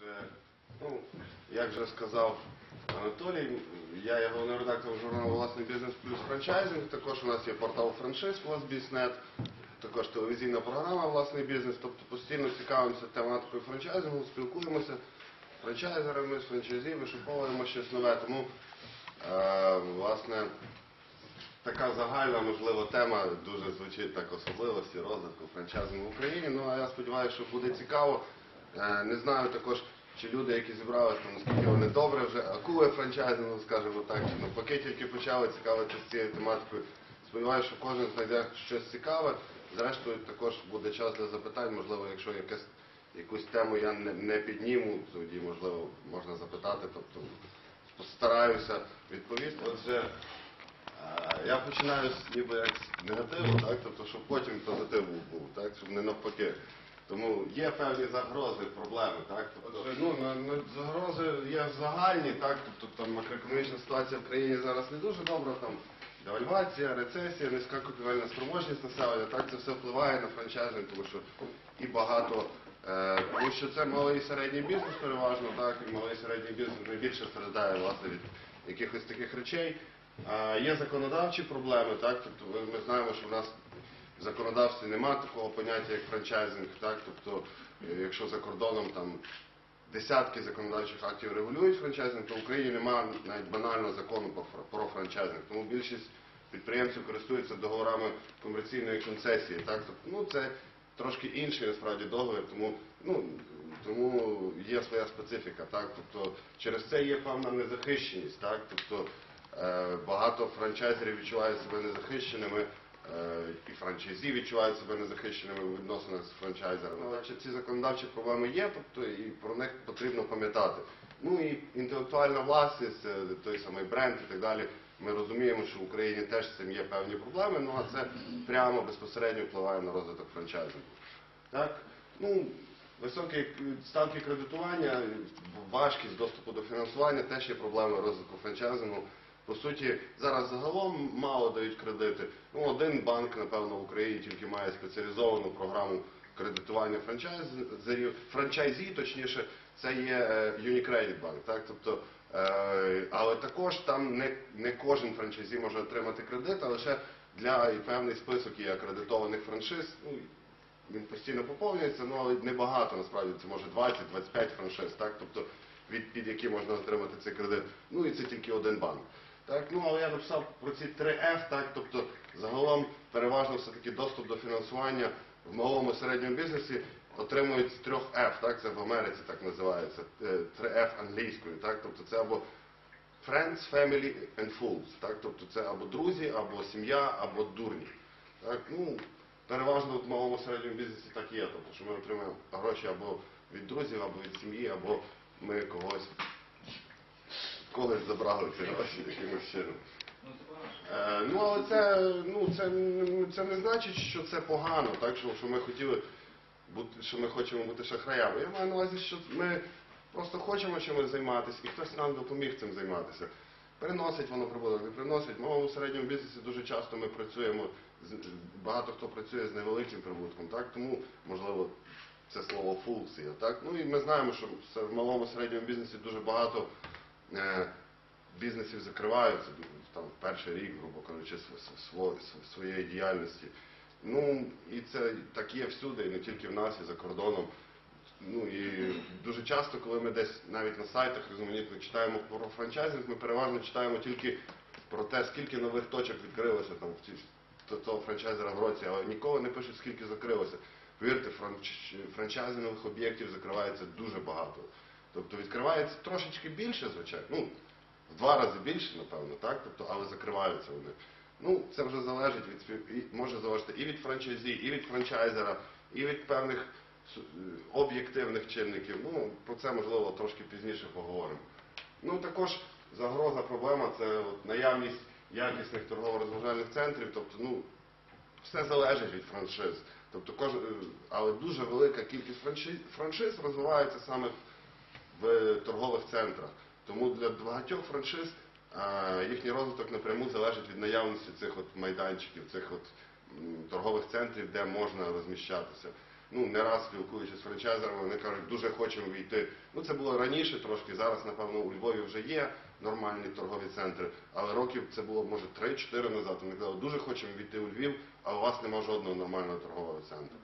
Вже, ну, як вже сказав Анатолій, я є головним редактором журналу Власний бізнес плюс франчайзинг. Також у нас є портал франшиз Власбізнет, також телевізійна програма Власний бізнес. Тобто постійно цікавимося тематикою франчайзингу, спілкуємося з франчайзерами, з франчайзі, вишуковуємо щось нове. Тому, е, власне, така загальна, можливо, тема дуже звучить так особливості розвитку франчайзингу в Україні. Ну а я сподіваюся, що буде цікаво. Е, Не знаю також, чи люди, які зібралися, наскільки вони добре вже акули франчайзингу, скажімо так, чи навпаки тільки почали цікавитися цією тематикою. Сподіваюся, що кожен знайде щось цікаве. Зрештою, також буде час для запитань. Можливо, якщо якась якусь тему я не, не підніму, тоді можливо можна запитати. Тобто постараюся відповісти. Отже, Е, Я починаю ніби як з негативу, так? тобто, щоб потім позитив був, так? щоб не навпаки. Тому є певні загрози, проблеми. Так? Тобто, ну, загрози є загальні, так? тобто там макроекономічна ситуація в країні зараз не дуже добра, там девальвація, рецесія, низька купівельна спроможність населення, так це все впливає на франчайзинг, тому що і багато. Е, тому що це малий і середній бізнес переважно, так, і малий і середній бізнес найбільше страждає власне від якихось таких речей. Є законодавчі проблеми, так, тобто ми знаємо, що в нас в законодавстві немає такого поняття, як франчайзинг, так, тобто, е, якщо за кордоном там десятки законодавчих актів регулюють франчайзинг, то в Україні немає навіть банального закону про фра- франчайзинг. Тому більшість підприємців користуються договорами комерційної концесії, так, тобто, ну, це трошки інший насправді договір, тому, ну, тому є своя специфіка, так, тобто, через це є певна незахищеність, так, тобто, Е, Багато франчайзерів відчувають себе незахищеними, і франчайзі відчувають себе незахищеними у відносинах з франчайзерами. Значить, ці законодавчі проблеми є, тобто і про них потрібно пам'ятати. Ну і інтелектуальна власність, е, той самий бренд і так далі. Ми розуміємо, що в Україні теж з цим є певні проблеми, ну а це прямо безпосередньо впливає на розвиток франчайзингу. Так? Ну, високі ставки кредитування, важкість доступу до фінансування теж є проблемою розвитку франчайзингу. По суті, зараз загалом мало дають кредити. Ну, один банк, напевно, в Україні тільки має спеціалізовану програму кредитування франчайзерів, франчайзі, точніше, це є е, Unicredit Bank. Так? Тобто, е, але також там не, не кожен франчайзі може отримати кредит, а лише для і певний список є акредитованих франшиз. Ну, він постійно поповнюється, ну але небагато насправді це може 20-25 франшиз, так? Тобто від під які можна отримати цей кредит. Ну і це тільки один банк. Так, ну але я написав про ці 3 F, так, тобто загалом переважно все-таки доступ до фінансування в малому і середньому бізнесі отримують з трьох F, так, це в Америці так називається, 3 F англійською, так, тобто це або Friends, Family and Fools, так, тобто це або друзі, або сім'я, або дурні. Так, ну, переважно в малому середньому бізнесі так є, тобто, що ми отримуємо гроші або від друзів, або від сім'ї, або ми когось когось забрали ці гроші якимось чином. Е, ну, але це, ну, це, це не значить, що це погано, так, що, що ми хотіли бути, що ми хочемо бути шахраями. Я маю на увазі, що ми просто хочемо чимось займатися, і хтось нам допоміг цим займатися. Приносить воно прибуток, не приносить. В малому середньому бізнесі дуже часто ми працюємо, з, багато хто працює з невеликим прибутком, так, тому, можливо, це слово функція. Так? Ну і ми знаємо, що в малому середньому бізнесі дуже багато бізнесів закриваються там, перший рік, грубо кажучи, св- сво- св- своєї діяльності. Ну і це так є всюди, і не тільки в нас, і за кордоном. Ну і дуже часто, коли ми десь навіть на сайтах різноманітно читаємо про франчайзинг, ми переважно читаємо тільки про те, скільки нових точок відкрилося там в ці того франчайзера в році, але ніколи не пишуть, скільки закрилося. Повірте, франч- франчайзингових об'єктів закривається дуже багато. Тобто відкривається трошечки більше, звичайно. Ну, в два рази більше, напевно, так? Тобто, але закриваються вони. Ну, це вже залежить від спів- може залежати і від франчайзі, і від франчайзера, і від певних е, об'єктивних чинників. Ну, про це можливо трошки пізніше поговоримо. Ну, також загроза, проблема це от наявність якісних торгово-розважальних центрів. Тобто, ну, все залежить від франшиз. Тобто, кож... е, але дуже велика кількість франшиз розвивається саме в торгових центрах. Тому для багатьох франшиз їхній розвиток напряму залежить від наявності цих от майданчиків, цих от торгових центрів, де можна розміщатися. ну не раз спілкуючись з франчайзерами, вони кажуть, дуже хочемо війти. Ну це було раніше трошки. Зараз, напевно, у Львові вже є нормальні торгові центри. Але років це було може 3-4 назад. Вони казали, дуже хочемо війти у Львів, а у вас немає жодного нормального торгового центру.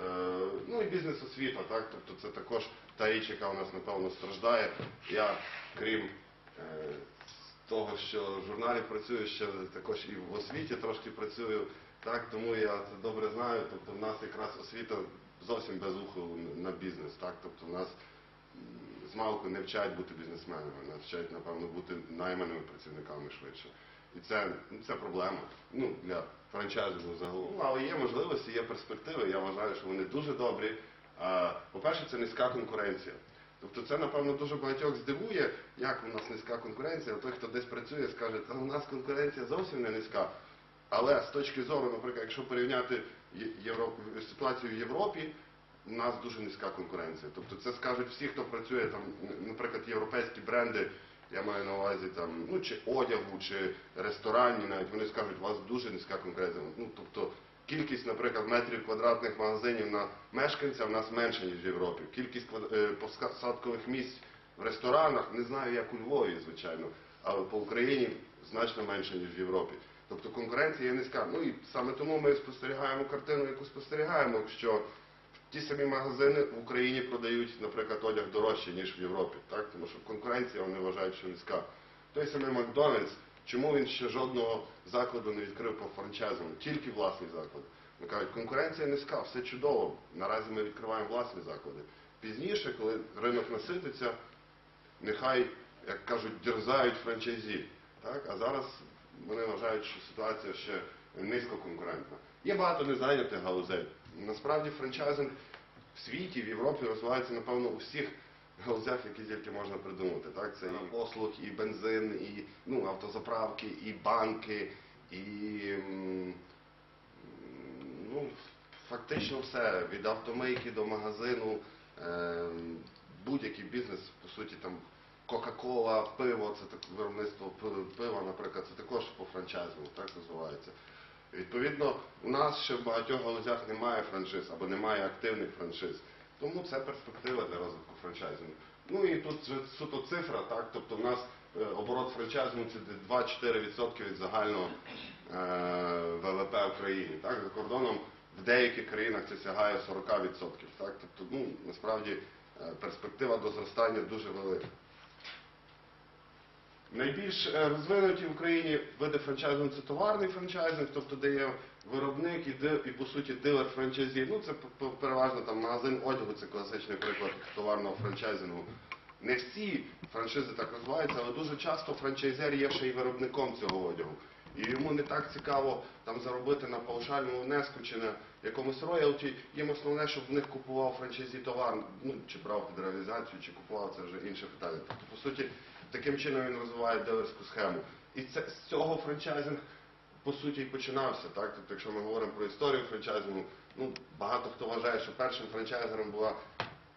Е, Ну і бізнес-освіта, так? Тобто це також та річ, яка у нас напевно страждає. Я, крім е, того, що в журналі працюю, ще також і в освіті трошки працюю, так, тому я це добре знаю. Тобто в нас якраз освіта зовсім без уху на бізнес, так? Тобто в нас з малку не вчать бути бізнесменами, нас вчать, напевно, бути найманими працівниками швидше. І це, ну, це проблема ну, для франчайзингу загалом. Ну, але є можливості, є перспективи. Я вважаю, що вони дуже добрі. По-перше, це низька конкуренція. Тобто це, напевно, дуже багатьох здивує, як у нас низька конкуренція. Той, хто десь працює, скаже, та у нас конкуренція зовсім не низька. Але з точки зору, наприклад, якщо порівняти Євро- ситуацію в Європі, у нас дуже низька конкуренція. Тобто це скажуть всі, хто працює там, наприклад, європейські бренди, я маю на увазі там, ну чи одягу, чи ресторанні, навіть вони скажуть, у вас дуже низька конкуренція. Ну тобто кількість, наприклад, метрів квадратних магазинів на мешканця в нас менша, ніж в Європі. Кількість квад- е, посадкових місць в ресторанах, не знаю, як у Львові, звичайно, але по Україні значно менше, ніж в Європі. Тобто конкуренція є низька. Ну і саме тому ми спостерігаємо картину, яку спостерігаємо, що ті самі магазини в Україні продають, наприклад, одяг дорожче, ніж в Європі, так? тому що конкуренція вони вважають, що низька. Той самий Макдональдс, чому він ще жодного закладу не відкрив по франчайзам, тільки власний заклад. Вони кажуть, конкуренція низька, все чудово. Наразі ми відкриваємо власні заклади. Пізніше, коли ринок насититься, нехай, як кажуть, дерзають франчайзі. Так? А зараз вони вважають, що ситуація ще низько конкурентна. Є багато незайнятих галузей. Насправді франчайзинг в світі, в Європі розвивається, напевно, у всіх галузях, які тільки можна придумати. Так? Це і послуг, і бензин, і ну, автозаправки, і банки, і ну, фактично все. Від автомийки до магазину, е, будь-який бізнес, по суті, там Кока-Кола, пиво, це так виробництво пива, наприклад, це також по франчайзингу, так називається. Відповідно, у нас ще в багатьох галузях немає франшиз або немає активних франшиз. Тому це перспектива для розвитку франчайзингу. Ну і тут суто цифра, так, тобто в нас е, оборот франчайзингу це 2-4% від загального е, ВВП України. Так, за кордоном в деяких країнах це сягає 40%. Так, тобто, ну, насправді е, перспектива до зростання дуже велика. Найбільш е, розвинуті в Україні види франчайзингу це товарний франчайзинг, тобто де є виробник і, і по суті дилер франчайзі. Ну це переважно там магазин одягу, це класичний приклад товарного франчайзингу. Не всі франшизи так розвиваються, але дуже часто франчайзер є ще й виробником цього одягу. І йому не так цікаво там заробити на паушальному внеску чи на якомусь роялті. Їм основне, щоб в них купував франчайзі товар, ну чи брав під реалізацію, чи купував це вже інше питання. Тобто, по суті, таким чином він розвиває дилерську схему. І це з цього франчайзинг по суті і починався. Так? Тобто, якщо ми говоримо про історію франчайзингу, ну багато хто вважає, що першим франчайзером була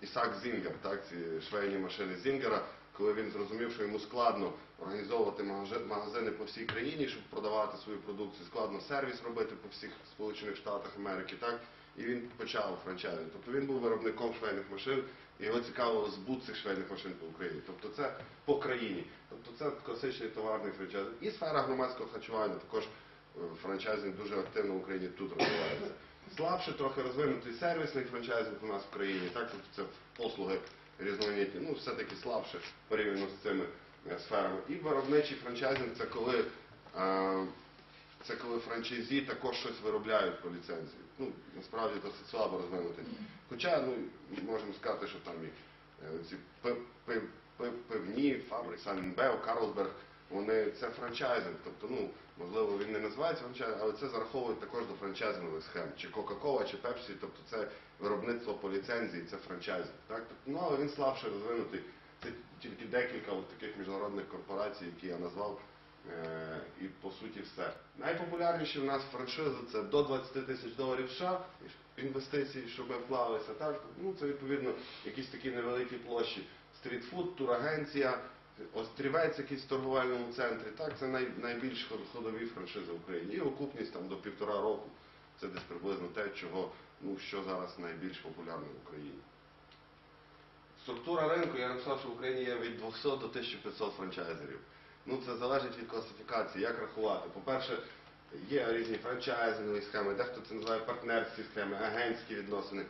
Ісак Зінгер, так, ці швейні машини Зінгера, коли він зрозумів, що йому складно організовувати магазини по всій країні, щоб продавати свою продукцію, складно сервіс робити по всіх Сполучених Штатах Америки, так, і він почав франчайзинг. Тобто він був виробником швейних машин, його цікавило збут цих швейних машин по Україні. Тобто це по країні. Тобто це класичний товарний франчайзинг. І сфера громадського харчування також е, франчайзинг дуже активно в Україні тут розвивається. Слабше трохи розвинутий сервісний франчайзинг у нас в країні, так тобто це послуги різноманітні, ну все-таки слабше порівняно з цими е, сферами. І виробничий франчайзинг це коли е, це коли франчайзі також щось виробляють по ліцензії. Ну, насправді досить слабо розвинутий. Хоча, ну, можемо сказати, що там і е, ці пи- пи- пи- пивні фабрики, Санбео, Карлсберг, вони це франчайзинг. Тобто, ну, можливо, він не називається франчайзинг, але це зараховують також до франчайзингових схем. Чи Кока-Кола, чи Пепсі, тобто це виробництво по ліцензії, це франчайзинг. Так? Тобто, ну, але він слабше розвинутий. Це тільки декілька от таких міжнародних корпорацій, які я назвав. Е, І по суті все. Найпопулярніші в нас франшизи це до 20 тисяч доларів США інвестицій, щоб ми вклалися. Так? Ну, це відповідно якісь такі невеликі площі. Стрітфуд, турагенція, острівець якийсь в торговельному центрі. Так, це най, найбільш ходові франшизи в Україні. І окупність там до півтора року. Це десь приблизно те, чого, ну, що зараз найбільш популярно в Україні. Структура ринку, я написав, що в Україні є від 200 до 1500 франчайзерів. Ну, це залежить від класифікації, як рахувати. По-перше, є різні франчайзингові схеми, дехто це називає партнерські схеми, агентські відносини,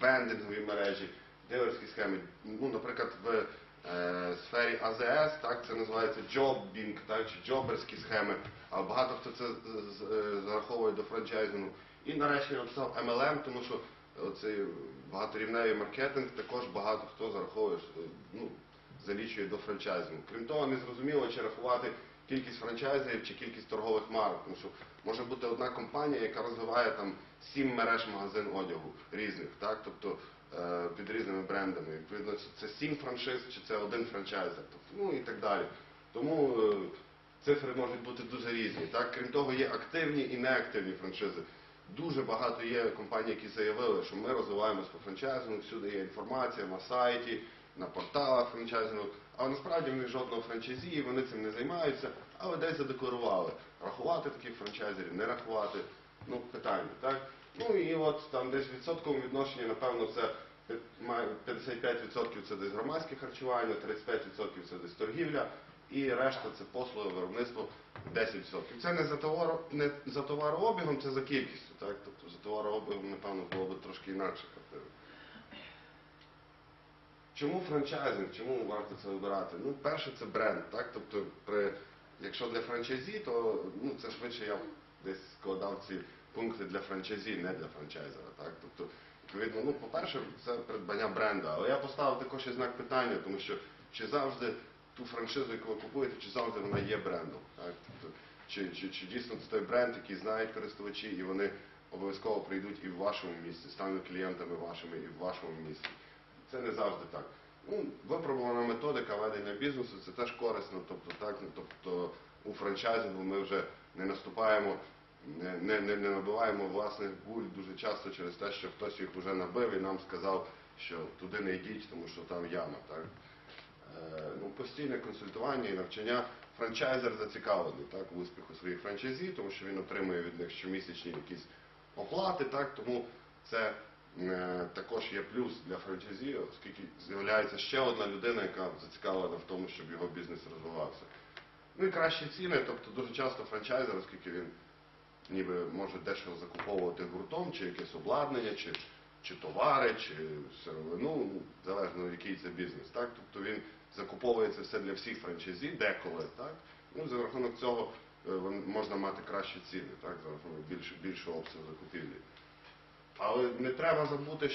вендингові мережі, дилерські схеми. Ну, наприклад, в е, сфері АЗС, так, це називається джобінг, так, чи джоберські схеми, а багато хто це е, зараховує до франчайзингу. І нарешті я написав MLM, тому що оцей багаторівневий маркетинг також багато хто зараховує, ну, залічує до франчайзингу. Крім того, не зрозуміло, чи рахувати кількість франчайзерів чи кількість торгових марок. Тому що може бути одна компанія, яка розвиває там сім мереж магазин одягу різних, так? тобто е, під різними брендами. Відповідно, чи це сім франшиз, чи це один франчайзер, тобто, ну і так далі. Тому е, цифри можуть бути дуже різні. Так? Крім того, є активні і неактивні франшизи. Дуже багато є компаній, які заявили, що ми розвиваємось по франчайзингу, всюди є інформація на сайті, на порталах франчайзингу, а насправді в них жодного франчайзі, вони цим не займаються, але десь задекларували. Рахувати таких франчайзерів, не рахувати, ну питання, так? Ну і от там десь відсотковому відношенні, напевно, це 55% це десь громадське харчування, 35% це десь торгівля, і решта це послуги, виробництво 10%. Це не за, товаро, не за товарообігом, це за кількістю. Так? Тобто за товарообігом, напевно, було б трошки інакше картина. Чому франчайзинг? Чому варто це вибирати? Ну, перше, це бренд. Так? Тобто, при, якщо для франчайзі, то ну, це швидше я десь складав ці пункти для франчайзі, не для франчайзера. Так? Тобто, відповідно, ну, по-перше, це придбання бренда. Але я поставив також і знак питання, тому що чи завжди ту франшизу, яку ви купуєте, чи завжди вона є брендом. Так? Тобто, чи, чи, чи дійсно це той бренд, який знають користувачі, і вони обов'язково прийдуть і в вашому місці, стануть клієнтами вашими і в вашому місці. Це не завжди так. Ну, випробувана методика ведення бізнесу, це теж корисно. Тобто, так, ну, тобто у франчайзингу ми вже не наступаємо, не, не, не, набиваємо власних гуль дуже часто через те, що хтось їх вже набив і нам сказав, що туди не йдіть, тому що там яма. Так? Е, ну, постійне консультування і навчання. Франчайзер зацікавлений так, в успіху своїх франчайзі, тому що він отримує від них щомісячні якісь оплати, так, тому це також є плюс для франчайзі, оскільки з'являється ще одна людина, яка зацікавлена в тому, щоб його бізнес розвивався. Ну і кращі ціни, тобто дуже часто франчайзер, оскільки він ніби може дещо закуповувати гуртом, чи якесь обладнання, чи, чи товари, чи сировину, ну, залежно який це бізнес. Так? Тобто він закуповує це все для всіх франчайзі, деколи. Так? Ну, за рахунок цього е, можна мати кращі ціни, так? за рахунок більш, більшого обсягу закупівлі. Але не треба забути,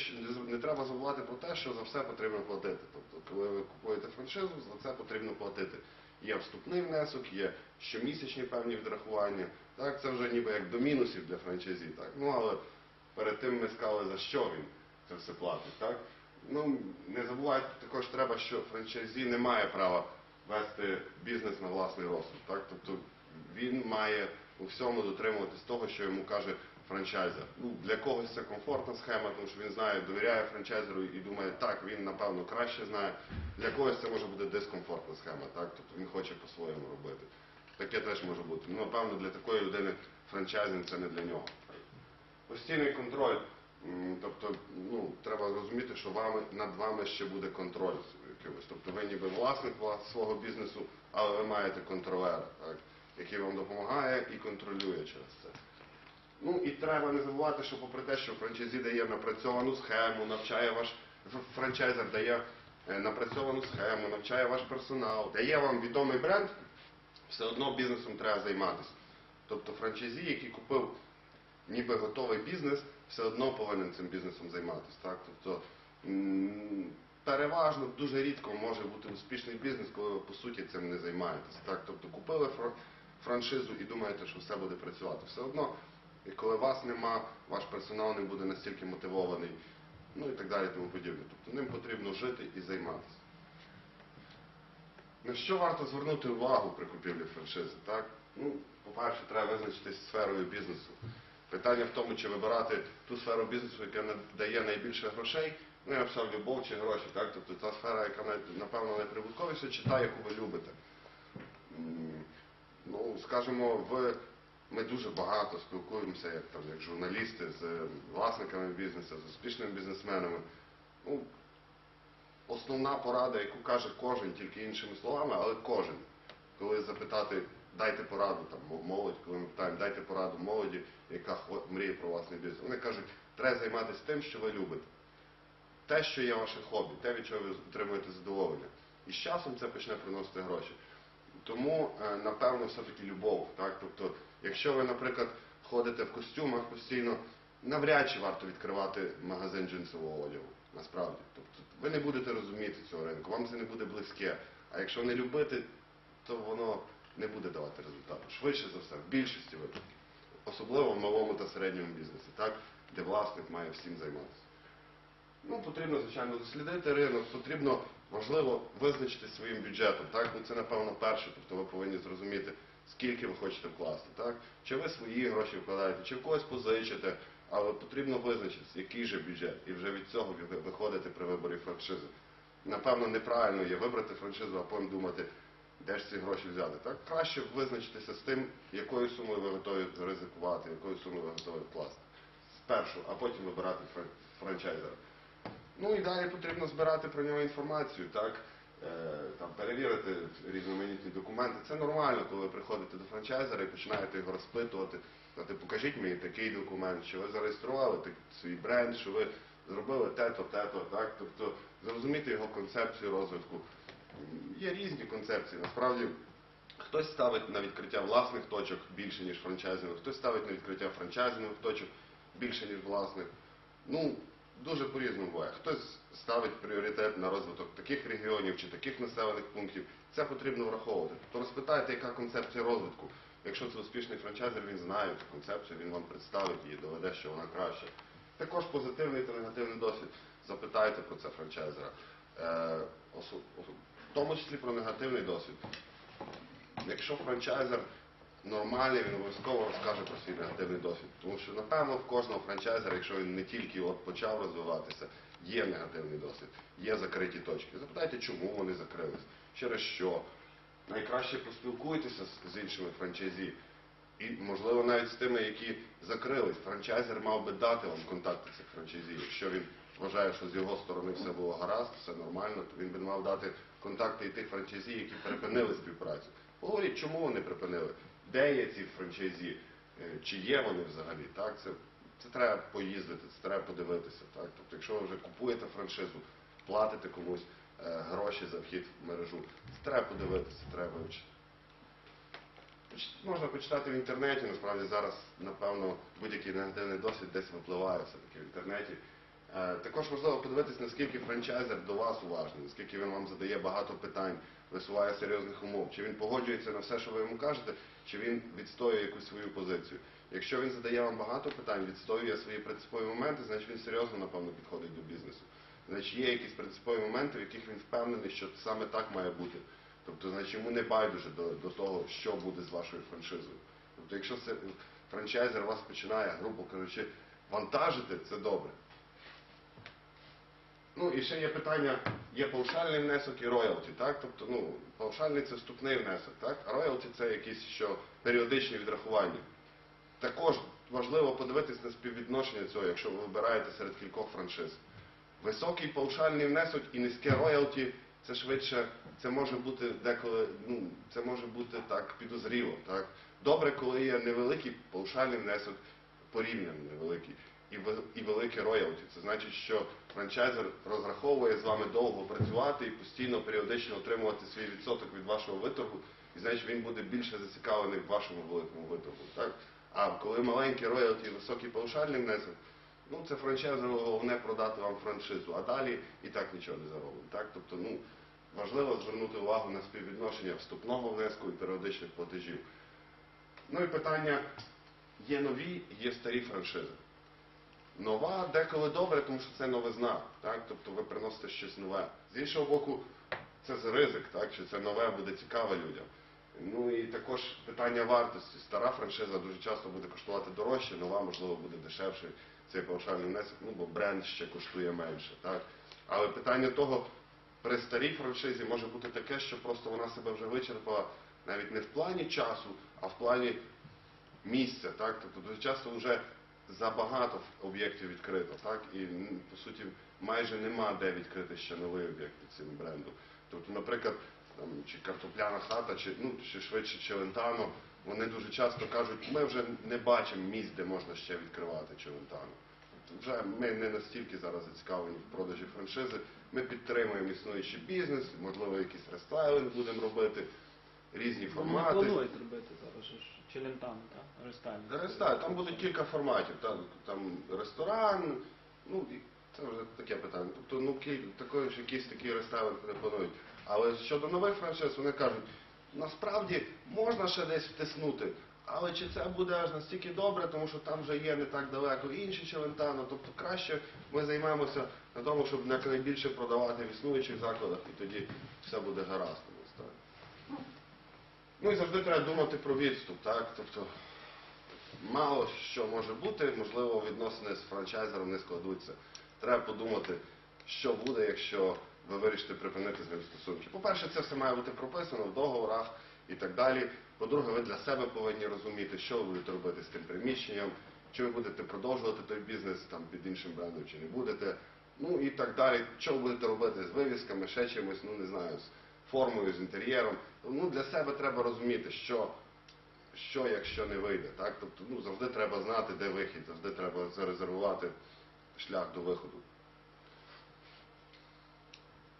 не треба забувати про те, що за все потрібно платити. Тобто, коли ви купуєте франшизу, за це потрібно платити. Є вступний внесок, є щомісячні певні відрахування. Так, це вже ніби як до мінусів для франчайзі. Так? Ну, але перед тим ми сказали, за що він це все платить. Так? Ну, не забувайте також треба, що франчайзі не має права вести бізнес на власний розсуд. Так? Тобто він має у всьому дотримуватись того, що йому каже франчайзер. Ну, для когось це комфортна схема, тому що він знає, довіряє франчайзеру і думає, так, він напевно краще знає. Для когось це може бути дискомфортна схема, так? Тобто він хоче по-своєму робити. Таке теж може бути. Ну, напевно, для такої людини франчайзинг це не для нього. Постійний контроль. Тобто, ну, треба розуміти, що вами, над вами ще буде контроль якийсь. Тобто ви ніби власник свого бізнесу, але ви маєте контролера, так, який вам допомагає і контролює через це. Ну і треба не забувати, що попри те, що франчайзі дає напрацьовану схему, навчає ваш франчайзер дає е, напрацьовану схему, навчає ваш персонал, дає вам відомий бренд, все одно бізнесом треба займатися. Тобто франчайзі, який купив ніби готовий бізнес, все одно повинен цим бізнесом займатися. Так? Тобто переважно дуже рідко може бути успішний бізнес, коли ви по суті цим не займаєтесь. Так? Тобто купили франшизу і думаєте, що все буде працювати. Все одно, і коли вас нема, ваш персонал не буде настільки мотивований, ну і так далі, тому подібне. Тобто ним потрібно жити і займатися. На що варто звернути увагу при купівлі франшизи? Так? Ну, по-перше, треба визначитись сферою бізнесу. Питання в тому, чи вибирати ту сферу бізнесу, яка дає найбільше грошей, ну я написав любов чи гроші, так? Тобто та сфера, яка напевно найприбутковіша, чи та, яку ви любите. Ну, скажімо, в Ми дуже багато спілкуємося, як там, як журналісти, з е, власниками бізнесу, з успішними бізнесменами. Ну, основна порада, яку каже кожен, тільки іншими словами, але кожен. Коли запитати, дайте пораду там молодь, коли ми питаємо, дайте пораду молоді, яка мріє про власний бізнес. Вони кажуть, треба займатися тим, що ви любите. Те, що є ваше хобі, те, від чого ви отримуєте задоволення. І з часом це почне приносити гроші. Тому, е, напевно, все-таки любов. Так? Тобто, якщо ви, наприклад, ходите в костюмах постійно, навряд чи варто відкривати магазин джинсового одягу. Насправді. Тобто, ви не будете розуміти цього ринку, вам це не буде близьке. А якщо не любити, то воно не буде давати результату. Швидше за все, в більшості випадків. Особливо в малому та середньому бізнесі, так? де власник має всім займатися. Ну, потрібно, звичайно, дослідити ринок, потрібно, важливо, визначити своїм бюджетом. Так? Ну, це, напевно, перше. Тобто ви повинні зрозуміти, скільки ви хочете вкласти. Так? Чи ви свої гроші вкладаєте, чи в когось позичите, але потрібно визначитися, який же бюджет. І вже від цього ви виходите при виборі франшизи. Напевно, неправильно є вибрати франшизу, а потім думати, де ж ці гроші взяти. Так? Краще визначитися з тим, якою сумою ви готові ризикувати, якою сумою ви готові вкласти. Спершу, а потім вибирати фран- франчайзера. Ну і далі потрібно збирати про нього інформацію, так? Е, там, перевірити різноманітні документи. Це нормально, коли ви приходите до франчайзера і починаєте його розпитувати. Сказати, покажіть мені такий документ, що ви зареєстрували так, свій бренд, що ви зробили те-то, те-то, так? Тобто зрозуміти його концепцію розвитку. Є різні концепції. Насправді хтось ставить на відкриття власних точок більше, ніж франчайзингових, хтось ставить на відкриття франчайзингових точок більше, ніж власних. Ну, дуже по-різному буває. Хтось ставить пріоритет на розвиток таких регіонів чи таких населених пунктів. Це потрібно враховувати. То розпитайте, яка концепція розвитку. Якщо це успішний франчайзер, він знає цю концепцію, він вам представить її, доведе, що вона краща. Також позитивний та негативний досвід. Запитайте про це франчайзера. Е, в тому числі про негативний досвід. Якщо франчайзер нормальний, він обов'язково розкаже про свій негативний досвід. Тому що, напевно, в кожного франчайзера, якщо він не тільки от почав розвиватися, є негативний досвід, є закриті точки. Запитайте, чому вони закрились, через що. Найкраще поспілкуйтеся з- іншими франчайзі. І, можливо, навіть з тими, які закрились. Франчайзер мав би дати вам контакти цих франчайзів. Якщо він вважає, що з його сторони все було гаразд, все нормально, то він би мав дати контакти і тих франчайзі, які припинили співпрацю. Поговоріть, чому вони припинили, де є ці франчайзі, е, чи є вони взагалі. Так? Це, це треба поїздити, це треба подивитися. Так? Тобто, якщо ви вже купуєте франшизу, платите комусь е, гроші за вхід в мережу, це треба подивитися, треба вивчити. Можна почитати в інтернеті, насправді зараз, напевно, будь-який негативний досвід десь випливає все-таки в інтернеті. Е, Також важливо подивитись, наскільки франчайзер до вас уважний, наскільки він вам задає багато питань, висуває серйозних умов, чи він погоджується на все, що ви йому кажете, чи він відстоює якусь свою позицію. Якщо він задає вам багато питань, відстоює свої принципові моменти, значить він серйозно, напевно, підходить до бізнесу. Значить, є якісь принципові моменти, в яких він впевнений, що саме так має бути. Тобто, значить, йому не байдуже до, до того, що буде з вашою франшизою. Тобто, якщо франчайзер вас починає, грубо кажучи, вантажити, це добре. Ну і ще є питання, є паушальний внесок і роялті, так? Тобто, ну, паушальний це вступний внесок, так? А роялті це якісь що періодичні відрахування. Також важливо подивитись на співвідношення цього, якщо ви вибираєте серед кількох франшиз. Високий паушальний внесок і низьке роялті це швидше, це може бути деколи, ну, це може бути так підозріло. Так? Добре, коли є невеликий паушальний внесок, порівняно невеликий, і, ве- велике роялті. Це значить, що франчайзер розраховує з вами довго працювати і постійно періодично отримувати свій відсоток від вашого виторгу, і значить він буде більше зацікавлений в вашому великому виторгу. А коли маленькі роялті і високий паушальний внесок, Ну, це франчайзеру головне продати вам франшизу, а далі і так нічого не заробимо. Так? Тобто, ну, важливо звернути увагу на співвідношення вступного внеску і періодичних платежів. Ну і питання, є нові, є старі франшизи. Нова деколи добре, тому що це новизна, так? тобто ви приносите щось нове. З іншого боку, це з ризик, так? чи це нове буде цікаве людям. Ну і також питання вартості. Стара франшиза дуже часто буде коштувати дорожче, нова, можливо, буде дешевше цей паушальний внесок, ну бо бренд ще коштує менше. Так? Але питання того, при старій франшизі може бути таке, що просто вона себе вже вичерпала навіть не в плані часу, а в плані місця, так? Тобто дуже часто вже забагато об'єктів відкрито, так? І по суті майже нема де відкрити ще новий об'єкт під цим брендом. Тобто, наприклад, там, чи картопляна хата, чи, ну, чи швидше Челентано, вони дуже часто кажуть, ми вже не бачимо місць, де можна ще відкривати Челентано. Тобто вже ми не настільки зараз зацікавлені в продажі франшизи. Ми підтримуємо існуючий бізнес, можливо, якийсь рестайлинг будемо робити, різні Ви формати. плануєте робити зараз же ж Челентано, так? Рестайлінг. Рестайлинг, там буде кілька форматів. Там, там ресторан, ну це вже таке питання. Тобто, ну такої ж якийсь такий рестайлинг не планують. Але щодо нових франшиз, вони кажуть, насправді можна ще десь втиснути. Але чи це буде аж настільки добре, тому що там вже є не так далеко інші Челентано, тобто краще ми займаємося на тому, щоб якнайбільше продавати в існуючих закладах, і тоді все буде гаразд. Ну і завжди треба думати про відступ, так? Тобто мало що може бути, можливо, відносини з франчайзером не складуться. Треба подумати, що буде, якщо ви вирішите припинити з ним стосунки. По-перше, це все має бути прописано в договорах і так далі. По-друге, ви для себе повинні розуміти, що ви будете робити з тим приміщенням, чи ви будете продовжувати той бізнес там під іншим брендом, чи не будете. Ну і так далі. Що ви будете робити з вивісками, ще чимось, ну не знаю, з формою, з інтер'єром. Ну для себе треба розуміти, що що якщо не вийде. Так? Тобто ну, завжди треба знати, де вихід, завжди треба зарезервувати шлях до виходу.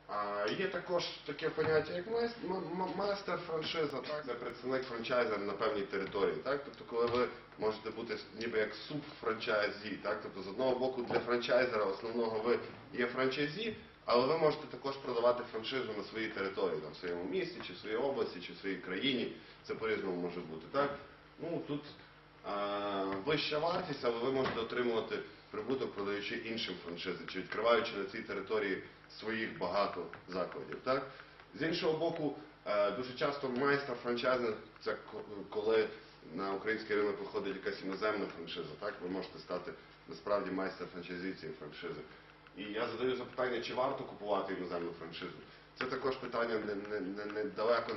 А є також таке поняття, як майс- м- м- мастер франшиза, так? це представник франчайзера на певній території. Так? Тобто, коли ви можете бути ніби як субфранчайзі, тобто з одного боку для франчайзера основного ви є франчайзі, але ви можете також продавати франшизу на своїй території, там, в своєму місті, чи в своїй області, чи в своїй країні. Це по-різному може бути. Так? Ну, тут а, вища вартість, але ви можете отримувати прибуток, продаючи іншим франшизи, чи відкриваючи на цій території своїх багато закладів. Так? З іншого боку, е, дуже часто майстер франчайзинг це коли на український ринок виходить якась іноземна франшиза. Так? Ви можете стати насправді майстер франчайзі цієї франшизи. І я задаю запитання, чи варто купувати іноземну франшизу. Це також питання не, не, не,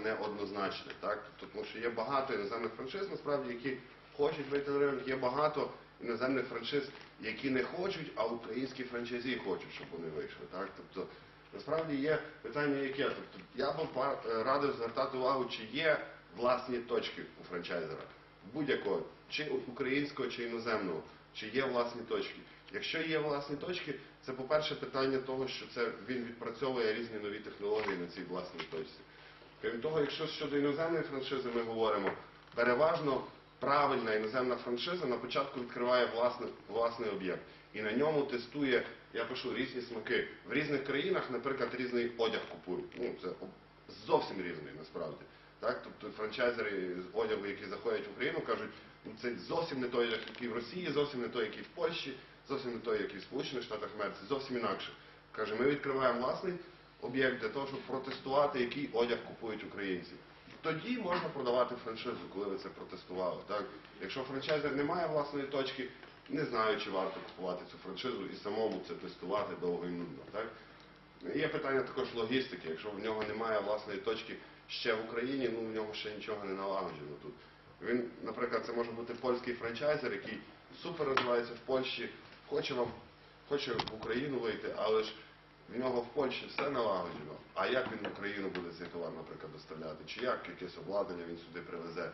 не однозначне, так? Тому що є багато іноземних франшиз, насправді, які хочуть вийти на ринок, є багато іноземних франшиз, які не хочуть, а українські франчайзі хочуть, щоб вони вийшли. Так? Тобто, насправді є питання яке. Тобто, я б е, радив звертати увагу, чи є власні точки у франчайзера будь-якого, чи українського, чи іноземного, чи є власні точки. Якщо є власні точки, це по-перше питання того, що це він відпрацьовує різні нові технології на цій власній точці. Крім того, якщо щодо іноземної франшизи ми говоримо, переважно правильна іноземна франшиза на початку відкриває власний, власний об'єкт і на ньому тестує, я пишу, різні смаки. В різних країнах, наприклад, різний одяг купують. Ну, це зовсім різний насправді. Так? Тобто франчайзери з одягу, які заходять в Україну, кажуть, ну це зовсім не той який в Росії, зовсім не той, який в Польщі, зовсім не той, який в Сполучених Штатах Америки, зовсім інакше. Каже, ми відкриваємо власний об'єкт для того, щоб протестувати, який одяг купують українці. Тоді можна продавати франшизу, коли ви це протестували. Так? Якщо франчайзер не має власної точки, не знаю, чи варто купувати цю франшизу і самому це тестувати довго і нудно. Так? Є питання також логістики. Якщо в нього немає власної точки ще в Україні, ну в нього ще нічого не налагоджено тут. Він, наприклад, це може бути польський франчайзер, який супер розвивається в Польщі, хоче вам, хоче в Україну вийти, але ж в нього в Польщі все налагоджено. А як він в Україну буде цей товар, наприклад, доставляти? Чи як якесь обладнання він сюди привезе?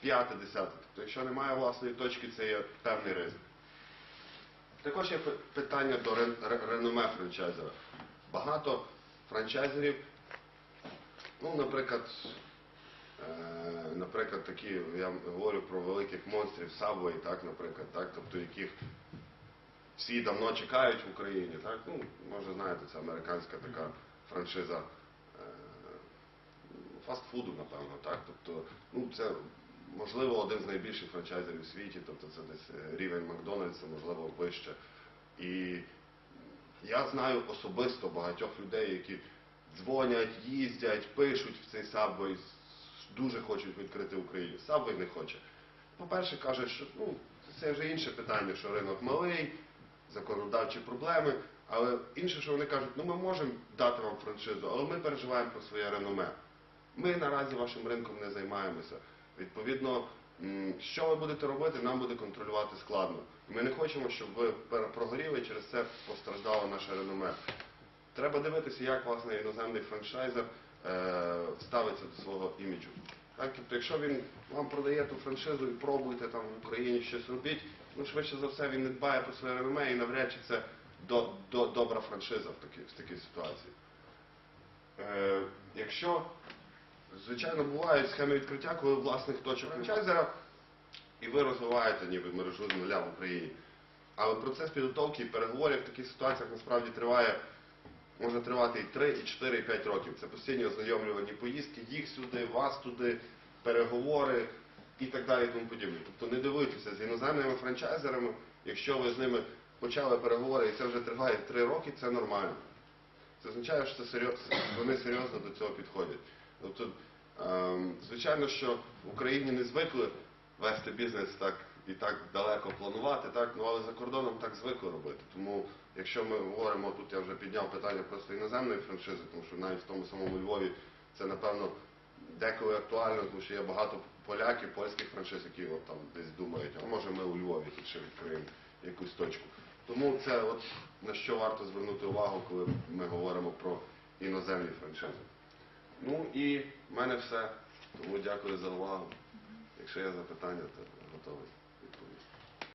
П'яте, десяте. Тобто, якщо немає власної точки, це є певний ризик. Також є питання до рен- реноме франчайзера. Багато франчайзерів, ну, наприклад, е, наприклад, такі, я говорю про великих монстрів Subway, так, наприклад, так, тобто яких всі давно чекають в Україні, так, ну, може знаєте, це американська така франшиза е, фастфуду, напевно, так, тобто, ну, це можливо один з найбільших франчайзерів у світі, тобто це десь е, рівень Макдональдса, можливо, вище. І я знаю особисто багатьох людей, які дзвонять, їздять, пишуть в цей Subway, дуже хочуть відкрити Україні. Subway не хоче. По-перше, каже, що ну, це вже інше питання, що ринок малий, законодавчі проблеми. Але інше, що вони кажуть, ну ми можемо дати вам франшизу, але ми переживаємо про своє реноме. Ми наразі вашим ринком не займаємося. Відповідно, що ви будете робити, нам буде контролювати складно. Ми не хочемо, щоб ви прогоріли, через це постраждало наше реноме. Треба дивитися, як власне іноземний франчайзер е, ставиться до свого іміджу. Так, тобто, якщо він вам продає ту франшизу і пробуєте там в Україні щось робити, ну швидше за все він не дбає про своє реноме і навряд чи це до, до, добра франшиза в такій, в такій ситуації. Е, якщо, звичайно, бувають схеми відкриття, коли власник точок франчайзера, і ви розвиваєте ніби мережу з нуля в Україні. Але процес підготовки і переговорів в таких ситуаціях насправді триває, може тривати і 3, і 4, і 5 років. Це постійні ознайомлювані поїздки, їх сюди, вас туди, переговори і так далі і тому подібне. Тобто не дивуйтеся з іноземними франчайзерами, якщо ви з ними почали переговори і це вже триває 3 роки, це нормально. Це означає, що це серйоз, вони серйозно до цього підходять. Тобто, ем, звичайно, що в Україні не звикли вести бізнес так і так далеко планувати, так, ну але за кордоном так звикли робити. Тому, якщо ми говоримо, тут я вже підняв питання просто іноземної франшизи, тому що навіть в тому самому Львові це, напевно, деколи актуально, тому що є багато поляків, польських франшиз, які от там десь думають, а може ми у Львові тут ще відкриємо якусь точку. Тому це от на що варто звернути увагу, коли ми говоримо про іноземні франшизи. Ну і в мене все. Тому дякую за увагу. Якщо є запитання, то готовий.